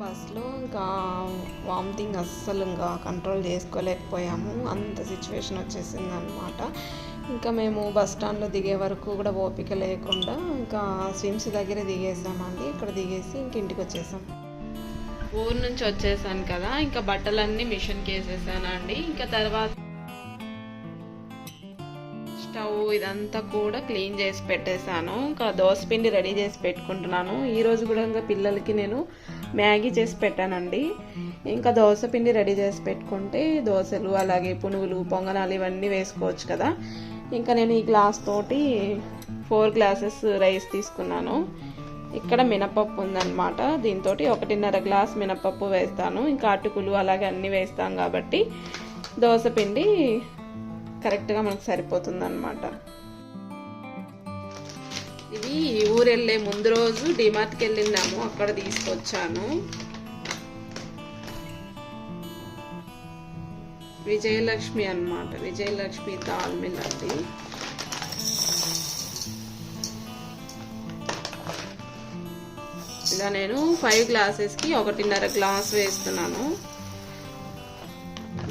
బస్లో ఇంకా వామిటింగ్ అస్సలు ఇంకా కంట్రోల్ చేసుకోలేకపోయాము. అంత సిచ్యువేషన్ వచ్చేసింది అనమాట ఇంకా మేము బస్ స్టాండ్లో దిగే వరకు కూడా ఓపిక లేకుండా ఇంకా స్విమ్స్ దగ్గర దిగేసామండి. ఇక్కడ దిగేసి ఇంక ఇంటికి వచ్చేసాం. ఊరు నుంచి వచ్చేసాను కదా ఇంకా బట్టలన్నీ మిషన్కి వేసేసానండి ఇంకా తర్వాత ఇదంతా కూడా క్లీన్ చేసి పెట్టేశాను. ఇంకా దోశ పిండి రెడీ చేసి పెట్టుకుంటున్నాను. ఈరోజు కూడా ఇంకా పిల్లలకి నేను మ్యాగీ చేసి పెట్టానండి. ఇంకా దోశ పిండి రెడీ చేసి పెట్టుకుంటే దోశలు అలాగే పునుగులు పొంగనాలు ఇవన్నీ వేసుకోవచ్చు కదా. ఇంకా నేను ఈ గ్లాస్ తోటి ఫోర్ గ్లాసెస్ రైస్ తీసుకున్నాను. ఇక్కడ మినపప్పు ఉందన్నమాట. దీంతో ఒకటిన్నర గ్లాస్ మినపప్పు వేస్తాను. ఇంకా అటుకులు అలాగే అన్నీ వేస్తాం కాబట్టి దోశ పిండి కరెక్ట్గా మనకు సరిపోతుంది అనమాట ఇది ఊరు వెళ్ళే ముందు రోజు డిమార్ట్కి వెళ్ళినాము అక్కడ తీసుకొచ్చాను. విజయలక్ష్మి అన్నమాట విజయలక్ష్మి దాల్ మిల్ ఇలా నేను ఫైవ్ గ్లాసెస్కి ఒకటిన్నర గ్లాస్ వేస్తున్నాను.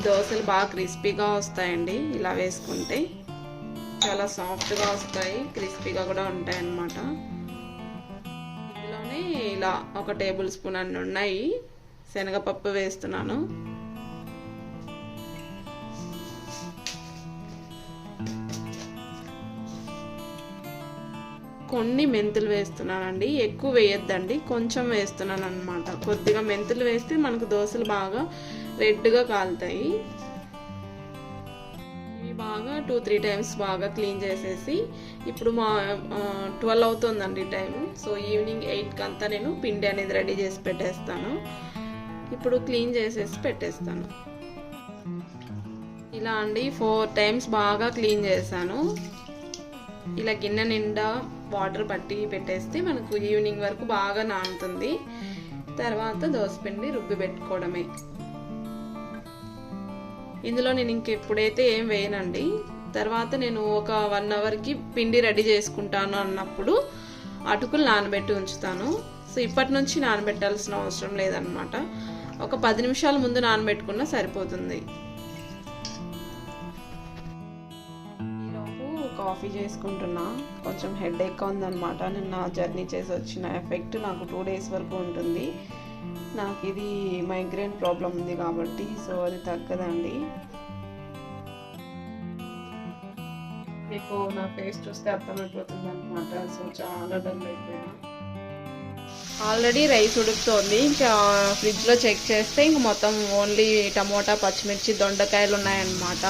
దోశలు బాగా క్రిస్పీగా వస్తాయండి ఇలా వేసుకుంటే. చాలా సాఫ్ట్గా వస్తాయి క్రిస్పీగా కూడా ఉంటాయి అన్నమాట ఇందులోనే ఇలా ఒక టేబుల్ స్పూన్ అన్ని ఉన్నాయి. శనగపప్పు వేస్తున్నాను. కొన్ని మెంతులు వేస్తున్నానండి. ఎక్కువ వేయొద్దండి. కొంచెం వేస్తున్నాను అనమాట కొద్దిగా మెంతులు వేస్తే మనకు దోశలు బాగా రెడ్గా కాలుతాయి. ఇవి బాగా టూ త్రీ టైమ్స్ బాగా క్లీన్ చేసేసి ఇప్పుడు మా ట్వెల్వ్ అవుతుందండి టైం సో ఈవినింగ్ ఎయిట్కి అంతా నేను పిండి అనేది రెడీ చేసి పెట్టేస్తాను. ఇప్పుడు క్లీన్ చేసేసి పెట్టేస్తాను. ఇలా అండి ఫోర్ టైమ్స్ బాగా క్లీన్ చేశాను. ఇలా గిన్నె నిండా వాటర్ పట్టి పెట్టేస్తే మనకు ఈవినింగ్ వరకు బాగా నానుతుంది. తర్వాత దోసపిండి రుబ్బి పెట్టుకోవడమే. ఇందులో నేను ఇంకెప్పుడైతే ఏం వేయనండి తర్వాత నేను ఒక వన్ అవర్కి పిండి రెడీ చేసుకుంటాను అన్నప్పుడు అటుకులు నానబెట్టి ఉంచుతాను. సో ఇప్పటి నుంచి నానబెట్టాల్సిన అవసరం లేదనమాట ఒక పది నిమిషాల ముందు నానబెట్టుకున్నా సరిపోతుంది. కాఫీ చేసుకుంటున్నా. కొంచెం హెడ్ ఎక్ ఉందన్నమాట. నిన్న జర్నీ చేసి వచ్చిన ఎఫెక్ట్ నాకు టూ డేస్ వరకు ఉంటుంది. నాకు ఇది మైగ్రేన్ ప్రాబ్లం ఉంది కాబట్టి సో అది తగ్గదండి. మీకు నా ఫేస్ చూస్తే అర్థమైపోతుంది అనమాట సో చాలా డల్ అయిపోయినా. ఆల్రెడీ రైస్ ఉడుకుతోంది. ఇంకా ఫ్రిడ్జ్లో చెక్ చేస్తే ఇంక మొత్తం ఓన్లీ టమోటా పచ్చిమిర్చి దొండకాయలు ఉన్నాయన్నమాట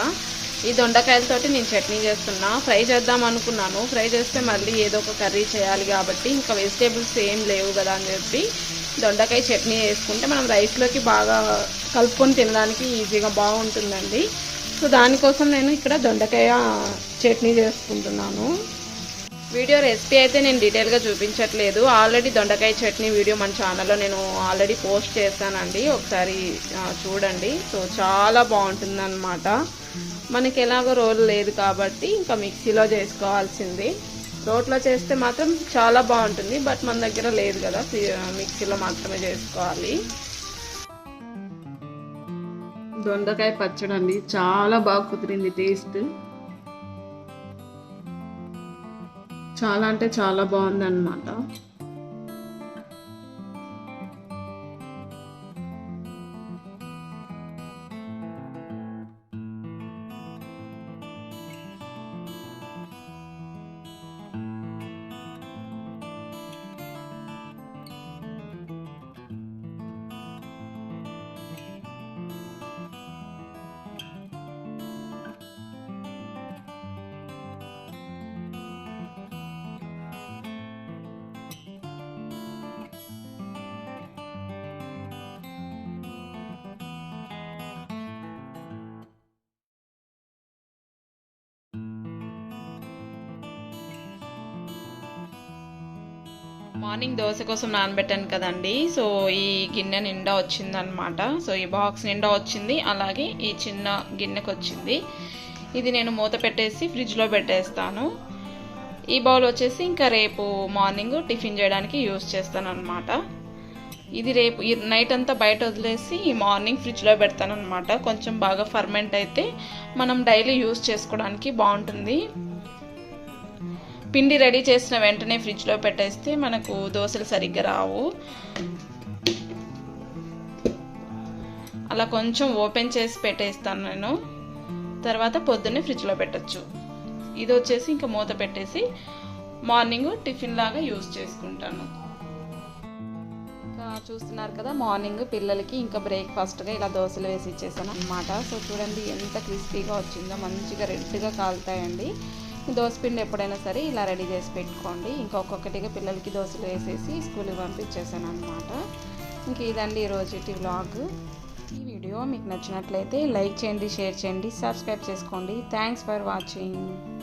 ఈ దొండకాయలతోటి నేను చట్నీ చేస్తున్నా. ఫ్రై చేద్దాం అనుకున్నాను. ఫ్రై చేస్తే మళ్ళీ ఏదో ఒక కర్రీ చేయాలి కాబట్టి ఇంకా వెజిటేబుల్స్ ఏం లేవు కదా అని చెప్పి దొండకాయ చట్నీ వేసుకుంటే మనం రైస్లోకి బాగా కలుపుకొని తినడానికి ఈజీగా బాగుంటుందండి. సో దానికోసం నేను ఇక్కడ దొండకాయ చట్నీ చేసుకుంటున్నాను. వీడియో రెసిపీ అయితే నేను డీటెయిల్గా చూపించట్లేదు. ఆల్రెడీ దొండకాయ చట్నీ వీడియో మన ఛానల్లో నేను ఆల్రెడీ పోస్ట్ చేశానండి. ఒకసారి చూడండి. సో చాలా బాగుంటుంది అనమాట మనకి ఎలాగో రోల్ లేదు కాబట్టి ఇంకా మిక్సీలో చేసుకోవాల్సింది. రోట్లో చేస్తే మాత్రం చాలా బాగుంటుంది బట్ మన దగ్గర లేదు కదా మిక్సీలో మాత్రమే చేసుకోవాలి. దొండకాయ పచ్చడి అండి చాలా బాగా కుదిరింది టేస్ట్. చాలా అంటే చాలా బాగుంది మార్నింగ్ దోశ కోసం నానబెట్టాను కదండి. సో ఈ గిన్నె నిండా వచ్చిందనమాట సో ఈ బాక్స్ నిండా వచ్చింది. అలాగే ఈ చిన్న గిన్నెకి వచ్చింది. ఇది నేను మూత పెట్టేసి ఫ్రిడ్జ్లో పెట్టేస్తాను. ఈ బౌల్ వచ్చేసి ఇంకా రేపు మార్నింగ్ టిఫిన్ చేయడానికి యూస్ చేస్తాను అనమాట ఇది రేపు నైట్ అంతా బయట వదిలేసి మార్నింగ్ ఫ్రిడ్జ్లో పెడతాను అనమాట కొంచెం బాగా ఫర్మెంట్ అయితే మనం డైలీ యూస్ చేసుకోవడానికి బాగుంటుంది. పిండి రెడీ చేసిన వెంటనే ఫ్రిడ్జ్లో పెట్టేస్తే మనకు దోశలు సరిగ్గా రావు. అలా కొంచెం ఓపెన్ చేసి పెట్టేస్తాను నేను. తర్వాత పొద్దున్నే ఫ్రిడ్జ్లో పెట్టచ్చు. ఇది వచ్చేసి ఇంకా మూత పెట్టేసి మార్నింగ్ టిఫిన్ లాగా యూస్ చేసుకుంటాను. ఇంకా చూస్తున్నారు కదా మార్నింగ్ పిల్లలకి ఇంకా బ్రేక్ఫాస్ట్గా ఇలా దోశలు వేసి ఇచ్చేసాను అనమాట సో చూడండి ఎంత క్రిస్పీగా వచ్చిందో మంచిగా రెడ్గా కాలుతాయండి. పిండి ఎప్పుడైనా సరే ఇలా రెడీ చేసి పెట్టుకోండి. ఇంకొకటిగా పిల్లలకి దోశలు వేసేసి స్కూల్కి పంపించేసాను అనమాట ఇంక ఇదండి ఈరోజు వ్లాగ్. ఈ వీడియో మీకు నచ్చినట్లయితే లైక్ చేయండి షేర్ చేయండి సబ్స్క్రైబ్ చేసుకోండి. Thanks for watching.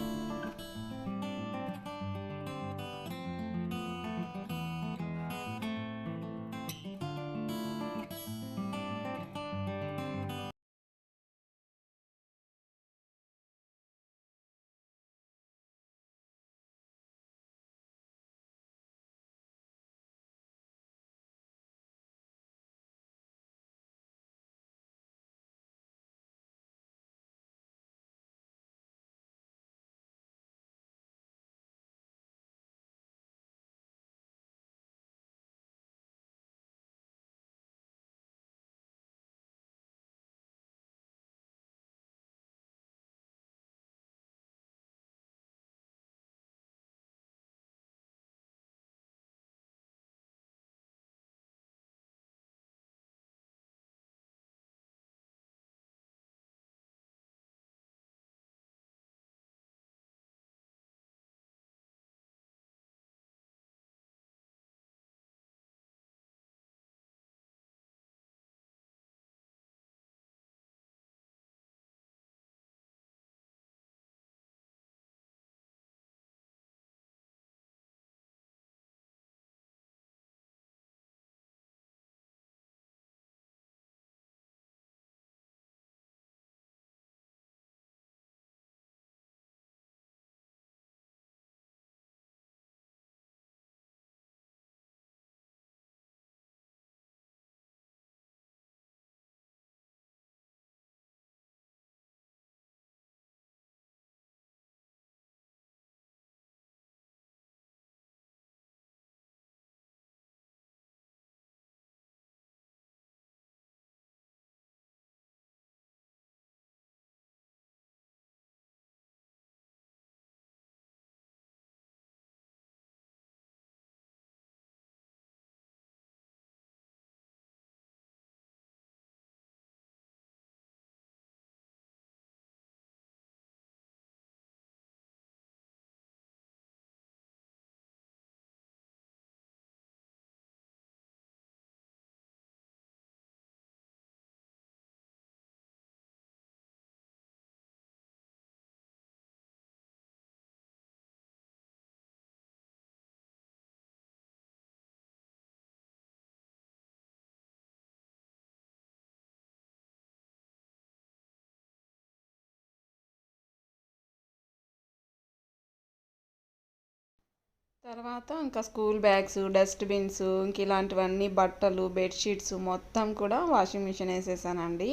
తర్వాత ఇంకా స్కూల్ బ్యాగ్స్ డస్ట్బిన్స్ ఇంక ఇలాంటివన్నీ బట్టలు బెడ్షీట్స్ మొత్తం కూడా వాషింగ్ మిషన్ వేసేసానండి.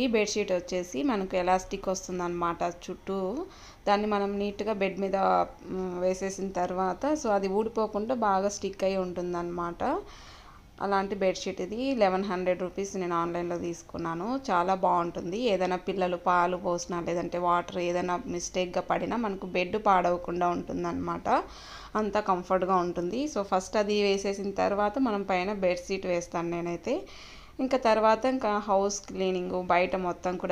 ఈ బెడ్షీట్ వచ్చేసి మనకు ఎలాస్టిక్ వస్తుందన్నమాట చుట్టూ. దాన్ని మనం నీట్గా బెడ్ మీద వేసేసిన తర్వాత సో అది ఊడిపోకుండా బాగా స్టిక్ అయి ఉంటుందన్నమాట. అలాంటి బెడ్షీట్ ఇది లెవెన్ హండ్రెడ్ రూపీస్ నేను ఆన్లైన్లో తీసుకున్నాను. చాలా బాగుంటుంది. ఏదైనా పిల్లలు పాలు పోసినా లేదంటే వాటర్ ఏదైనా మిస్టేక్గా పడినా మనకు బెడ్ పాడవకుండా ఉంటుందన్నమాట. అంత కంఫర్ట్గా ఉంటుంది. సో ఫస్ట్ అది వేసేసిన తర్వాత మనం పైన బెడ్షీట్ వేస్తాను నేనైతే. ఇంకా తర్వాత ఇంకా హౌస్ క్లీనింగ్ బయట మొత్తం కూడా